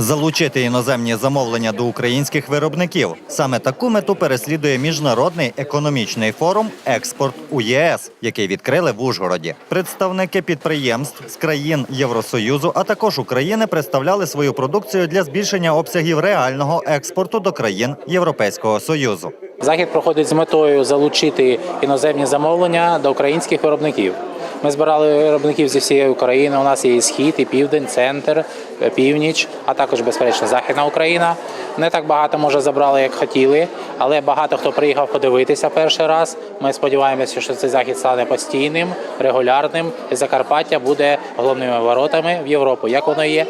Залучити іноземні замовлення до українських виробників. Саме таку мету переслідує міжнародний економічний форум Експорт у ЄС, який відкрили в Ужгороді. Представники підприємств з країн Євросоюзу, а також України представляли свою продукцію для збільшення обсягів реального експорту до країн Європейського союзу. Захід проходить з метою залучити іноземні замовлення до українських виробників. Ми збирали виробників зі всієї України. У нас є і схід, і південь, центр, е, північ, а також безперечно західна Україна. Не так багато може забрали, як хотіли, але багато хто приїхав подивитися перший раз. Ми сподіваємося, що цей захід стане постійним, регулярним. І Закарпаття буде головними воротами в Європу, як воно є.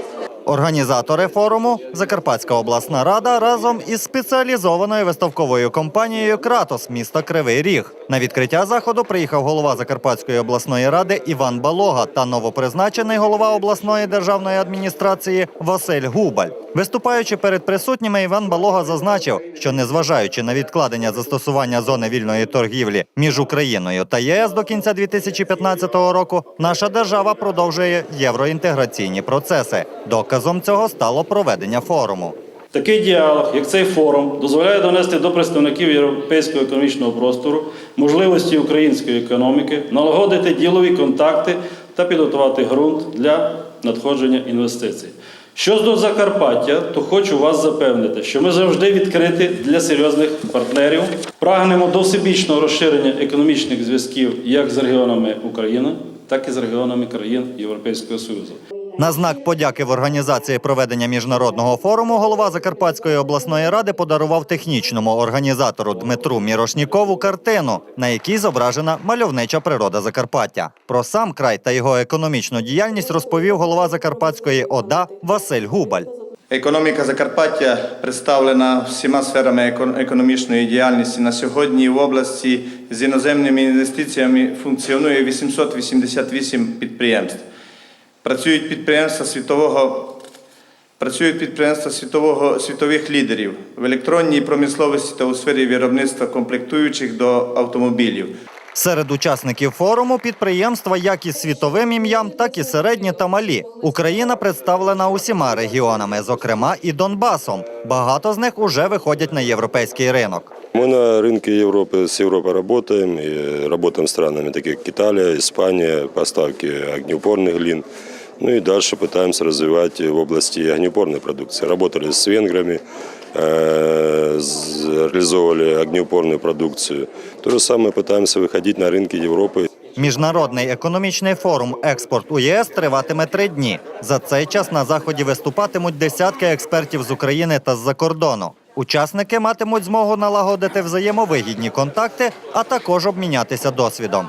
Організатори форуму Закарпатська обласна рада разом із спеціалізованою виставковою компанією Кратос міста Кривий Ріг. На відкриття заходу приїхав голова Закарпатської обласної ради Іван Балога та новопризначений голова обласної державної адміністрації Василь Губаль. Виступаючи перед присутніми, Іван Балога зазначив, що незважаючи на відкладення застосування зони вільної торгівлі між Україною та ЄС до кінця 2015 року, наша держава продовжує євроінтеграційні процеси. Доказом цього стало проведення форуму. Такий діалог, як цей форум, дозволяє донести до представників європейського економічного простору можливості української економіки, налагодити ділові контакти та підготувати ґрунт для надходження інвестицій. Що до Закарпаття, то хочу вас запевнити, що ми завжди відкриті для серйозних партнерів. Прагнемо до всебічного розширення економічних зв'язків як з регіонами України, так і з регіонами країн Європейського Союзу. На знак подяки в організації проведення міжнародного форуму голова Закарпатської обласної ради подарував технічному організатору Дмитру Мірошнікову картину, на якій зображена мальовнича природа Закарпаття. Про сам край та його економічну діяльність розповів голова Закарпатської ОДА Василь Губаль. Економіка Закарпаття представлена всіма сферами економічної діяльності. На сьогодні в області з іноземними інвестиціями функціонує 888 підприємств. Працюють підприємства світового. Працюють підприємства світового, світових лідерів в електронній промисловості та у сфері виробництва комплектуючих до автомобілів. Серед учасників форуму підприємства як із світовим ім'ям, так і середні та малі. Україна представлена усіма регіонами, зокрема і Донбасом. Багато з них уже виходять на європейський ринок. Мы на рынке Европы с Европой работаем, и работаем с странами, такие как Италия, Испания, поставки огнеупорных глин. Ну и дальше пытаемся развивать в области огнеупорной продукции. Работали с венграми, э, с- реализовывали огнеупорную продукцию. То же самое пытаемся выходить на рынки Европы. Міжнародний економічний форум Експорт у ЄС триватиме три дні. За цей час на заході виступатимуть десятки експертів з України та з-за кордону. Учасники матимуть змогу налагодити взаємовигідні контакти, а також обмінятися досвідом.